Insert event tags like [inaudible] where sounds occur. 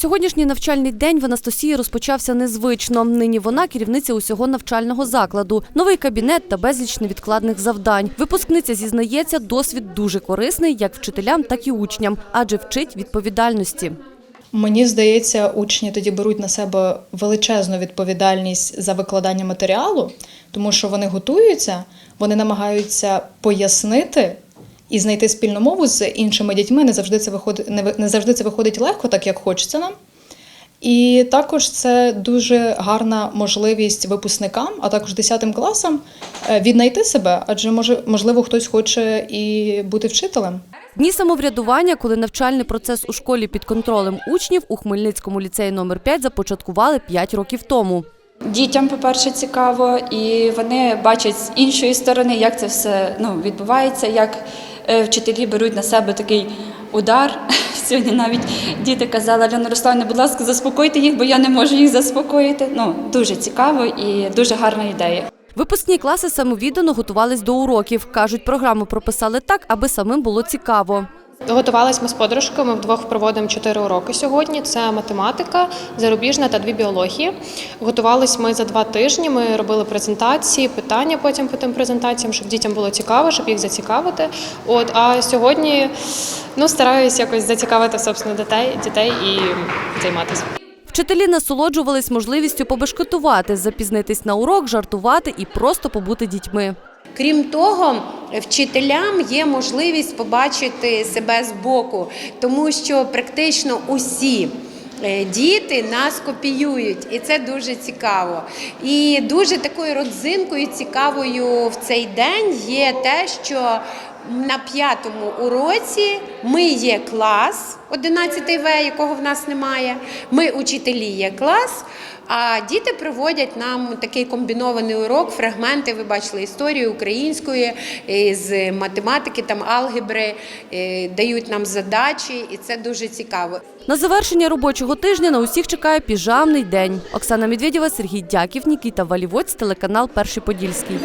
Сьогоднішній навчальний день в Анастасії розпочався незвично. Нині вона керівниця усього навчального закладу, новий кабінет та безліч невідкладних завдань. Випускниця зізнається, досвід дуже корисний як вчителям, так і учням, адже вчить відповідальності. Мені здається, учні тоді беруть на себе величезну відповідальність за викладання матеріалу, тому що вони готуються, вони намагаються пояснити і знайти спільну мову з іншими дітьми. Не завжди це виходить, не ви- не завжди це виходить легко, так як хочеться нам. І також це дуже гарна можливість випускникам, а також 10 класам е, віднайти себе, адже може, можливо, хтось хоче і бути вчителем. Дні самоврядування, коли навчальний процес у школі під контролем учнів у Хмельницькому ліцеї номер 5 започаткували 5 років тому. Дітям, по-перше, цікаво, і вони бачать з іншої сторони, як це все ну, відбувається, як вчителі беруть на себе такий удар. [laughs] Сьогодні навіть діти казали, Альона Руславне, будь ласка, заспокойте їх, бо я не можу їх заспокоїти. Ну, дуже цікаво і дуже гарна ідея. Випускні класи самовіддано готувались до уроків. Кажуть, програму прописали так, аби самим було цікаво. Готувались ми з подружками, вдвох проводимо чотири уроки сьогодні. Це математика, зарубіжна та дві біології. Готувались ми за два тижні. Ми робили презентації, питання потім по тим презентаціям, щоб дітям було цікаво, щоб їх зацікавити. От а сьогодні ну стараюсь якось зацікавити собственно дітей, дітей і займатися. Вчителі насолоджувались можливістю побешкетувати, запізнитись на урок, жартувати і просто побути дітьми. Крім того, вчителям є можливість побачити себе збоку, тому що практично усі. е, Діти нас копіюють, і це дуже цікаво. І дуже такою родзинкою цікавою в цей день є те, що на п'ятому уроці ми є клас 11 В, якого в нас немає. Ми учителі є клас. А діти проводять нам такий комбінований урок, фрагменти. Ви бачили історії української е, з математики, там алгебри, е, дають нам задачі, і це дуже цікаво. На завершення робочого тижня на усіх чекає піжамний день. Оксана Медведєва, Сергій Дяків, Нікіта Валівоць, телеканал Перший Подільський.